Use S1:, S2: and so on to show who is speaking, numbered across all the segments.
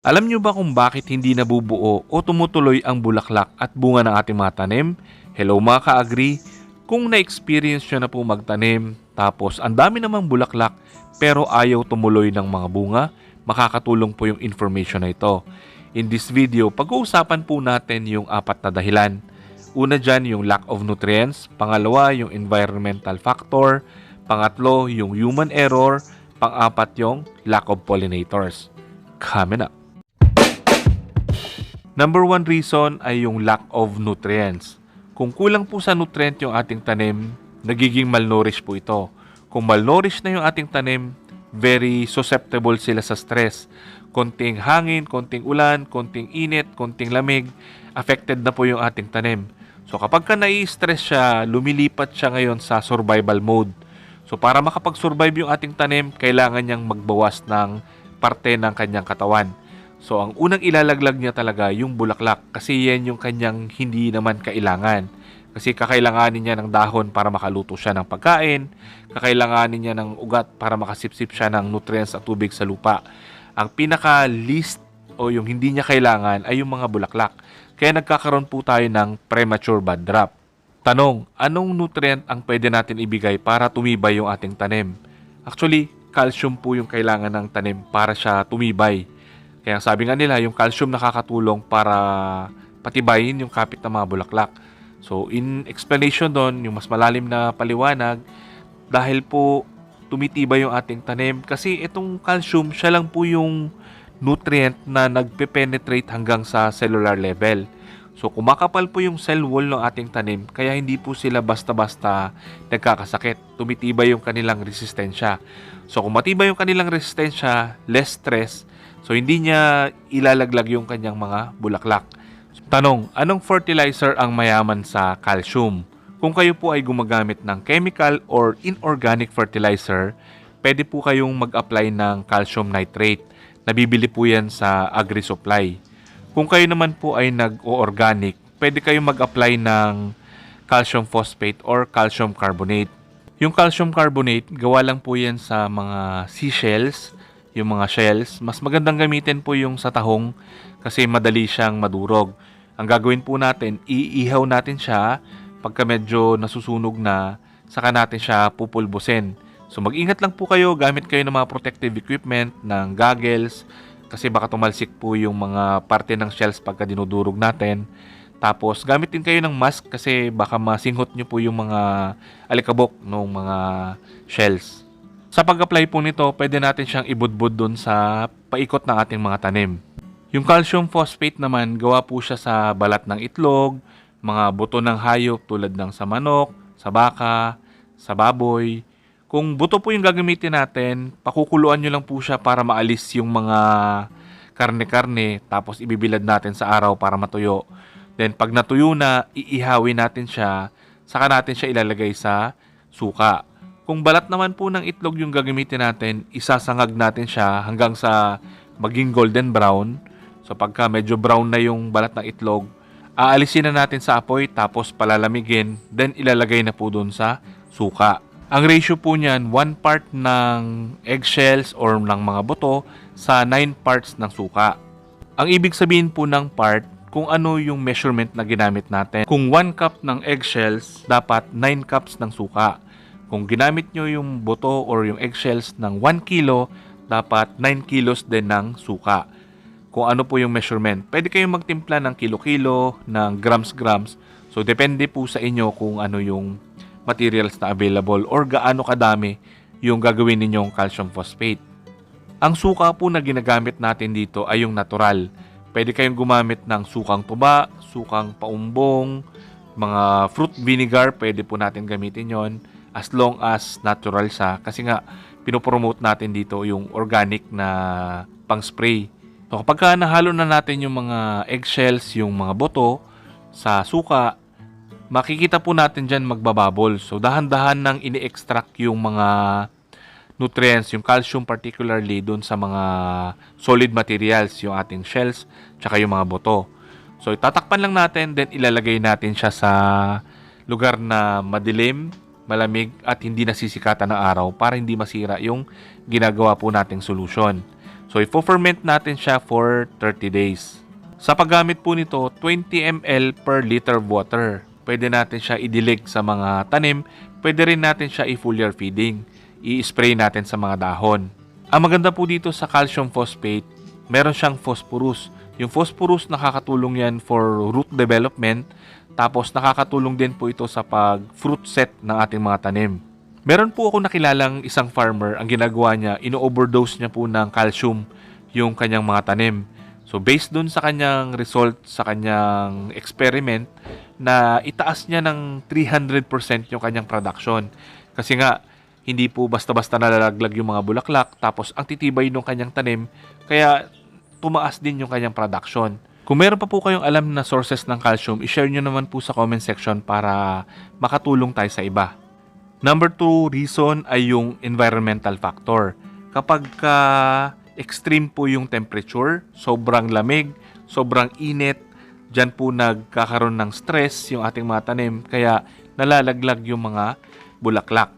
S1: Alam nyo ba kung bakit hindi nabubuo o tumutuloy ang bulaklak at bunga ng ating mga tanim? Hello mga ka-agree! Kung na-experience nyo na po magtanim, tapos ang dami namang bulaklak pero ayaw tumuloy ng mga bunga, makakatulong po yung information na ito. In this video, pag-uusapan po natin yung apat na dahilan. Una dyan yung lack of nutrients, pangalawa yung environmental factor, pangatlo yung human error, pang-apat yung lack of pollinators. Coming up. Number one reason ay yung lack of nutrients. Kung kulang po sa nutrient yung ating tanim, nagiging malnourished po ito. Kung malnourished na yung ating tanim, very susceptible sila sa stress. Konting hangin, konting ulan, konting init, konting lamig, affected na po yung ating tanim. So kapag ka nai-stress siya, lumilipat siya ngayon sa survival mode. So para makapag-survive yung ating tanim, kailangan niyang magbawas ng parte ng kanyang katawan. So, ang unang ilalaglag niya talaga yung bulaklak kasi yan yung kanyang hindi naman kailangan. Kasi kakailanganin niya ng dahon para makaluto siya ng pagkain, kakailanganin niya ng ugat para makasipsip siya ng nutrients at tubig sa lupa. Ang pinaka least o yung hindi niya kailangan ay yung mga bulaklak. Kaya nagkakaroon po tayo ng premature bud drop. Tanong, anong nutrient ang pwede natin ibigay para tumibay yung ating tanim? Actually, calcium po yung kailangan ng tanim para siya tumibay. Kaya sabi nga nila, yung calcium nakakatulong para patibayin yung kapit ng mga bulaklak. So, in explanation doon, yung mas malalim na paliwanag, dahil po tumitibay yung ating tanim, kasi itong calcium, siya lang po yung nutrient na nagpe-penetrate hanggang sa cellular level. So, kumakapal po yung cell wall ng ating tanim, kaya hindi po sila basta-basta nagkakasakit. Tumitibay yung kanilang resistensya. So, kung matibay yung kanilang resistensya, less stress, So, hindi niya ilalaglag yung kanyang mga bulaklak. Tanong, anong fertilizer ang mayaman sa calcium? Kung kayo po ay gumagamit ng chemical or inorganic fertilizer, pwede po kayong mag-apply ng calcium nitrate. Nabibili po yan sa agri-supply. Kung kayo naman po ay nag-organic, pwede kayong mag-apply ng calcium phosphate or calcium carbonate. Yung calcium carbonate, gawa lang po yan sa mga seashells yung mga shells, mas magandang gamitin po yung sa tahong kasi madali siyang madurog. Ang gagawin po natin, iihaw natin siya pagka medyo nasusunog na, saka natin siya pupulbusin. So mag-ingat lang po kayo, gamit kayo ng mga protective equipment, ng goggles, kasi baka tumalsik po yung mga parte ng shells pagka dinudurog natin. Tapos gamit din kayo ng mask kasi baka masinghot nyo po yung mga alikabok ng mga shells. Sa pag-apply po nito, pwede natin siyang ibudbud dun sa paikot ng ating mga tanim. Yung calcium phosphate naman, gawa po siya sa balat ng itlog, mga buto ng hayop tulad ng sa manok, sa baka, sa baboy. Kung buto po yung gagamitin natin, pakukuluan nyo lang po siya para maalis yung mga karne-karne tapos ibibilad natin sa araw para matuyo. Then pag natuyo na, iihawin natin siya, saka natin siya ilalagay sa suka. Kung balat naman po ng itlog yung gagamitin natin, isasangag natin siya hanggang sa maging golden brown. So pagka medyo brown na yung balat ng itlog, aalisin na natin sa apoy tapos palalamigin, then ilalagay na po dun sa suka. Ang ratio po niyan, 1 part ng eggshells or ng mga buto sa 9 parts ng suka. Ang ibig sabihin po ng part, kung ano yung measurement na ginamit natin. Kung 1 cup ng eggshells, dapat 9 cups ng suka. Kung ginamit nyo yung buto or yung eggshells ng 1 kilo, dapat 9 kilos din ng suka. Kung ano po yung measurement. Pwede kayong magtimpla ng kilo-kilo, ng grams-grams. So, depende po sa inyo kung ano yung materials na available or gaano kadami yung gagawin ninyong calcium phosphate. Ang suka po na ginagamit natin dito ay yung natural. Pwede kayong gumamit ng sukang tuba, sukang paumbong, mga fruit vinegar, pwede po natin gamitin yon as long as natural siya. Kasi nga, pinopromote natin dito yung organic na pang-spray. So kapag ka nahalo na natin yung mga eggshells, yung mga boto sa suka, makikita po natin dyan magbababol. So dahan-dahan nang ini-extract yung mga nutrients, yung calcium particularly doon sa mga solid materials, yung ating shells, tsaka yung mga boto. So itatakpan lang natin, then ilalagay natin siya sa lugar na madilim, malamig at hindi nasisikatan ng araw para hindi masira yung ginagawa po nating solusyon. So, ifo-ferment natin siya for 30 days. Sa paggamit po nito, 20 ml per liter of water. Pwede natin siya idilig sa mga tanim. Pwede rin natin siya i-foliar feeding. I-spray natin sa mga dahon. Ang maganda po dito sa calcium phosphate, meron siyang phosphorus. Yung phosphorus nakakatulong yan for root development. Tapos nakakatulong din po ito sa pag-fruit set ng ating mga tanim. Meron po ako nakilalang isang farmer, ang ginagawa niya, ino-overdose niya po ng calcium yung kanyang mga tanim. So based dun sa kanyang result sa kanyang experiment na itaas niya ng 300% yung kanyang production. Kasi nga hindi po basta-basta nalalaglag yung mga bulaklak tapos ang titibay ng kanyang tanim kaya tumaas din yung kanyang production. Kung meron pa po kayong alam na sources ng calcium, i-share nyo naman po sa comment section para makatulong tayo sa iba. Number two reason ay yung environmental factor. Kapag ka extreme po yung temperature, sobrang lamig, sobrang init, dyan po nagkakaroon ng stress yung ating mga tanim, kaya nalalaglag yung mga bulaklak.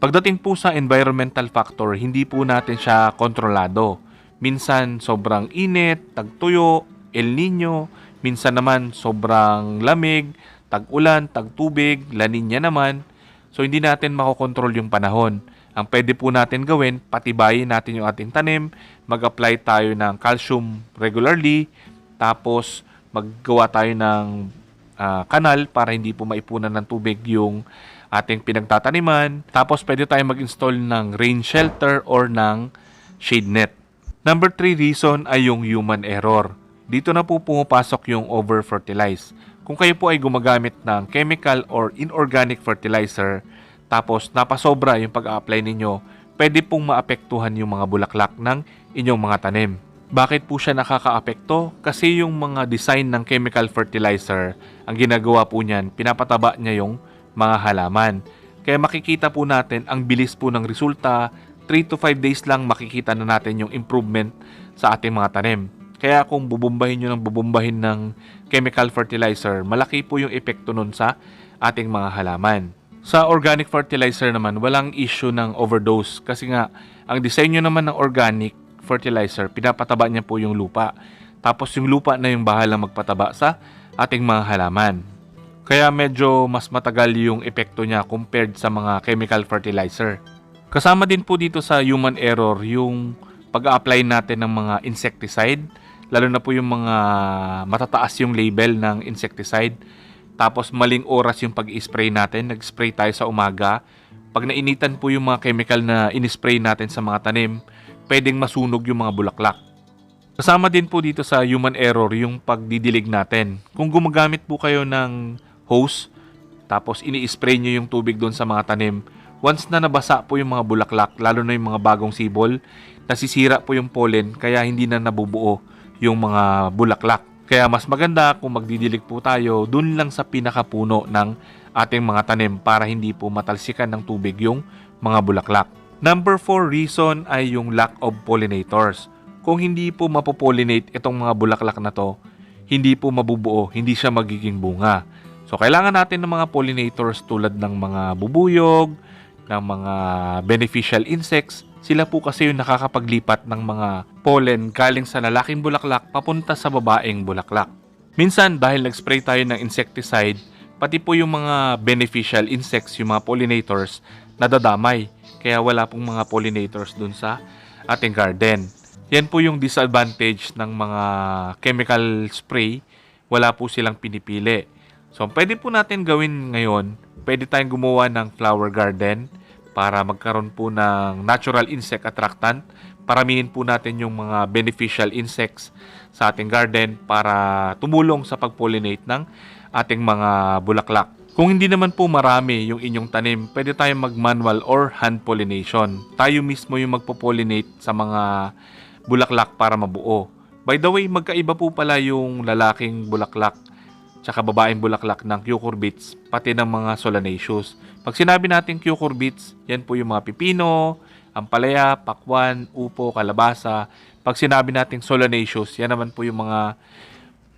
S1: Pagdating po sa environmental factor, hindi po natin siya kontrolado. Minsan sobrang init, tagtuyo, El Nino, minsan naman sobrang lamig, tag-ulan, tag-tubig, La Nina naman. So hindi natin makokontrol yung panahon. Ang pwede po natin gawin, patibayin natin yung ating tanim, mag-apply tayo ng calcium regularly, tapos maggawa tayo ng ah, kanal para hindi po maipunan ng tubig yung ating pinagtataniman. Tapos pwede tayo mag-install ng rain shelter or ng shade net. Number 3 reason ay yung human error. Dito na po pumapasok yung over-fertilize. Kung kayo po ay gumagamit ng chemical or inorganic fertilizer, tapos napasobra yung pag-apply ninyo, pwede pong maapektuhan yung mga bulaklak ng inyong mga tanim. Bakit po siya nakakaapekto? Kasi yung mga design ng chemical fertilizer, ang ginagawa po niyan, pinapataba niya yung mga halaman. Kaya makikita po natin ang bilis po ng resulta, 3 to 5 days lang makikita na natin yung improvement sa ating mga tanim. Kaya kung bubumbahin nyo ng bubumbahin ng chemical fertilizer, malaki po yung epekto nun sa ating mga halaman. Sa organic fertilizer naman, walang issue ng overdose kasi nga, ang design nyo naman ng organic fertilizer, pinapataba niya po yung lupa. Tapos yung lupa na yung bahalang magpataba sa ating mga halaman. Kaya medyo mas matagal yung epekto niya compared sa mga chemical fertilizer. Kasama din po dito sa human error yung pag-apply natin ng mga insecticide, lalo na po yung mga matataas yung label ng insecticide. Tapos maling oras yung pag-spray natin, nag-spray tayo sa umaga. Pag nainitan po yung mga chemical na in-spray natin sa mga tanim, pwedeng masunog yung mga bulaklak. Kasama din po dito sa human error yung pagdidilig natin. Kung gumagamit po kayo ng hose, tapos ini-spray nyo yung tubig doon sa mga tanim, once na nabasa po yung mga bulaklak, lalo na yung mga bagong sibol, nasisira po yung pollen kaya hindi na nabubuo yung mga bulaklak. Kaya mas maganda kung magdidilig po tayo dun lang sa pinakapuno ng ating mga tanim para hindi po matalsikan ng tubig yung mga bulaklak. Number 4 reason ay yung lack of pollinators. Kung hindi po mapopollinate itong mga bulaklak na to, hindi po mabubuo, hindi siya magiging bunga. So kailangan natin ng mga pollinators tulad ng mga bubuyog, ng mga beneficial insects. Sila po kasi yung nakakapaglipat ng mga pollen galing sa lalaking bulaklak papunta sa babaeng bulaklak. Minsan dahil nag-spray tayo ng insecticide, pati po yung mga beneficial insects, yung mga pollinators, nadadamay. Kaya wala pong mga pollinators dun sa ating garden. Yan po yung disadvantage ng mga chemical spray. Wala po silang pinipili. So, pwede po natin gawin ngayon, pwede tayong gumawa ng flower garden para magkaroon po ng natural insect attractant. Paramihin po natin yung mga beneficial insects sa ating garden para tumulong sa pag-pollinate ng ating mga bulaklak. Kung hindi naman po marami yung inyong tanim, pwede tayong mag-manual or hand pollination. Tayo mismo yung magpo-pollinate sa mga bulaklak para mabuo. By the way, magkaiba po pala yung lalaking bulaklak tsaka babaeng bulaklak ng cucurbits, pati ng mga solanaceous. Pag sinabi natin cucurbits, yan po yung mga pipino, ampalaya, pakwan, upo, kalabasa. Pag sinabi natin solanaceous, yan naman po yung mga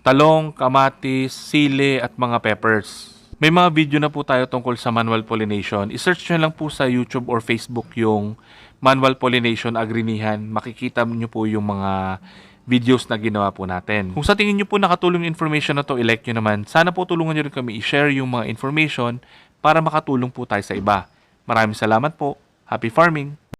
S1: talong, kamatis, sili, at mga peppers. May mga video na po tayo tungkol sa manual pollination. I-search nyo lang po sa YouTube or Facebook yung manual pollination, agrinihan, makikita nyo po yung mga videos na ginawa po natin. Kung sa tingin nyo po nakatulong yung information na to, i-like nyo naman. Sana po tulungan nyo rin kami i-share yung mga information para makatulong po tayo sa iba. Maraming salamat po. Happy farming!